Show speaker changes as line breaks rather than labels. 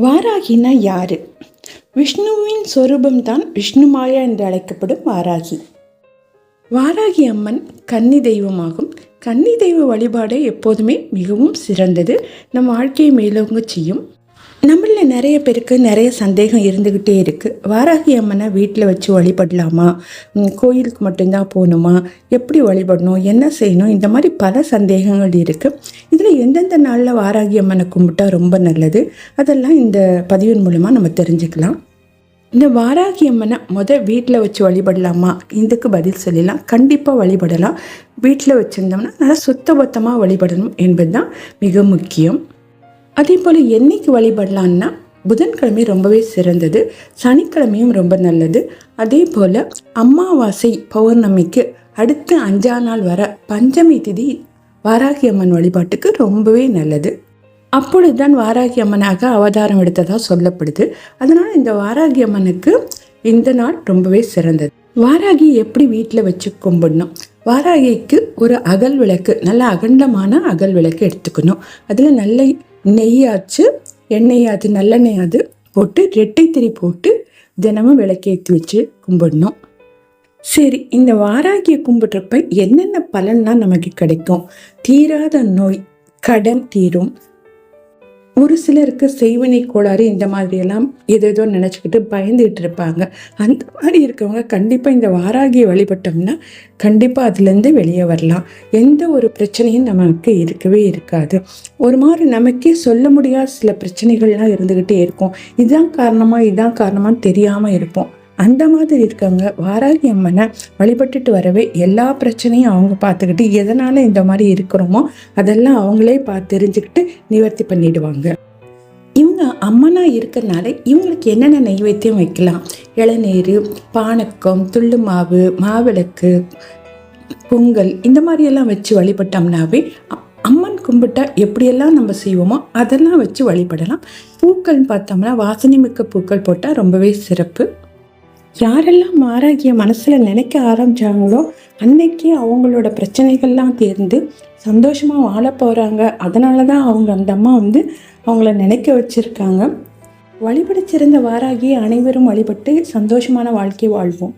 வாராகினா யாரு? விஷ்ணுவின் சொரூபம்தான் விஷ்ணுமாயா என்று அழைக்கப்படும் வாராகி. வாராகி அம்மன் கன்னி தெய்வமாகும். கன்னி தெய்வ வழிபாடு எப்போதுமே மிகவும் சிறந்தது. நம் வாழ்க்கையை மேலோங்க செய்யும். நம்மளில் நிறைய பேருக்கு நிறைய சந்தேகம் இருந்துக்கிட்டே இருக்குது வாராகி அம்மனை வீட்டில் வச்சு வழிபடலாமா? கோயிலுக்கு மட்டும்தான் போகணுமா? எப்படி வழிபடணும்? என்ன செய்யணும்? இந்த மாதிரி பல சந்தேகங்கள் இருக்குது இதில் எந்தெந்த நாளில் வாராகி அம்மனை கும்பிட்டா ரொம்ப நல்லது? அதெல்லாம் இந்த பதிவின் மூலமாக நம்ம தெரிஞ்சுக்கலாம். இந்த வாராகி அம்மனை முதல் வீட்டில் வச்சு வழிபடலாமா? இதுக்கு பதில் சொல்லலாம். கண்டிப்பாக வழிபடலாம். வீட்டில் வச்சுருந்தோம்னா நல்லா சுத்தபத்தமாக வழிபடணும் என்பது தான் மிக முக்கியம். அதே போல் என்னைக்கு வழிபடலான்னா புதன்கிழமை ரொம்பவே சிறந்தது சனிக்கிழமையும் ரொம்ப நல்லது. அதே போல் அமாவாசை பௌர்ணமிக்கு அடுத்த அஞ்சாம் நாள் வர பஞ்சமி திதி வாராகி அம்மன் வழிபாட்டுக்கு ரொம்பவே நல்லது. அப்பொழுதுதான் வாராகி அம்மனாக அவதாரம் எடுத்ததாக சொல்லப்படுது. அதனால் இந்த வாராகி அம்மனுக்கு இந்த நாள் ரொம்பவே சிறந்தது. வாராகி எப்படி வீட்டில் வச்சு கும்பிடணும்? வாராகிக்கு ஒரு அகல் விளக்கு நல்ல அகண்டமான அகல் விளக்கு எடுத்துக்கணும். அதில் நல்ல நெய்யாச்சு எண்ணெயாச்சு நல்லெண்ணெயாது போட்டு ரெட்டை திரி போட்டு தினமும் விளக்கேற்றி வச்சு கும்பிடணும். சரி இந்த வாராகியை கும்பிட்றப்ப என்னென்ன பலன்லாம் நமக்கு கிடைக்கும்? தீராத நோய் கடன் தீரும் ஒரு சிலருக்கு செய்வினை கோளாறு இந்த மாதிரியெல்லாம் ஏதேதோ நினச்சிக்கிட்டு பயந்துகிட்டு இருப்பாங்க. அந்த மாதிரி இருக்கவங்க கண்டிப்பாக இந்த வாராகியை வழிபட்டோம்னா கண்டிப்பாக அதுலேருந்து வெளியே வரலாம். எந்த ஒரு பிரச்சனையும் நமக்கு இருக்கவே இருக்காது. ஒரு மாதிரி நமக்கே சொல்ல முடியாத சில பிரச்சனைகள்லாம் இருந்துக்கிட்டே இருக்கும். இதுதான் காரணமாக இதுதான் காரணமான்னு தெரியாமல் இருப்போம். அந்த மாதிரி இருக்கவங்க வாராகி அம்மனை வழிபட்டுட்டு வரவே எல்லா பிரச்சனையும் அவங்க பார்த்துக்கிட்டு எதனால் இந்த மாதிரி இருக்கிறோமோ அதெல்லாம் அவங்களே பார்த்து தெரிஞ்சுக்கிட்டு நிவர்த்தி பண்ணிடுவாங்க. இவங்க அம்மனாக இருக்கிறனால இவங்களுக்கு என்னென்ன நைவேத்தியம் வைக்கலாம்? இளநீர் பானக்கம் துள்ளு மாவு மாவிளக்கு பொங்கல் இந்த மாதிரியெல்லாம் வச்சு வழிபட்டோம்னாவே அம்மன் கும்பிட்டா எப்படியெல்லாம் நம்ம செய்வோமோ அதெல்லாம் வச்சு வழிபடலாம். பூக்கள்னு பார்த்தோம்னா வாசனை மிக்க பூக்கள் போட்டால் ரொம்பவே சிறப்பு. யாரெல்லாம் மாறாகிய மனசில் நினைக்க ஆரம்பித்தாங்களோ அன்னைக்கு அவங்களோட பிரச்சனைகள்லாம் தீர்ந்து சந்தோஷமாக வாழ போகிறாங்க அதனால தான் அவங்க அந்த அம்மா வந்து அவங்கள நினைக்க வச்சுருக்காங்க. வழிபட சிறந்த வாராகி அனைவரும் வழிபட்டு சந்தோஷமான வாழ்க்கை வாழ்வோம்.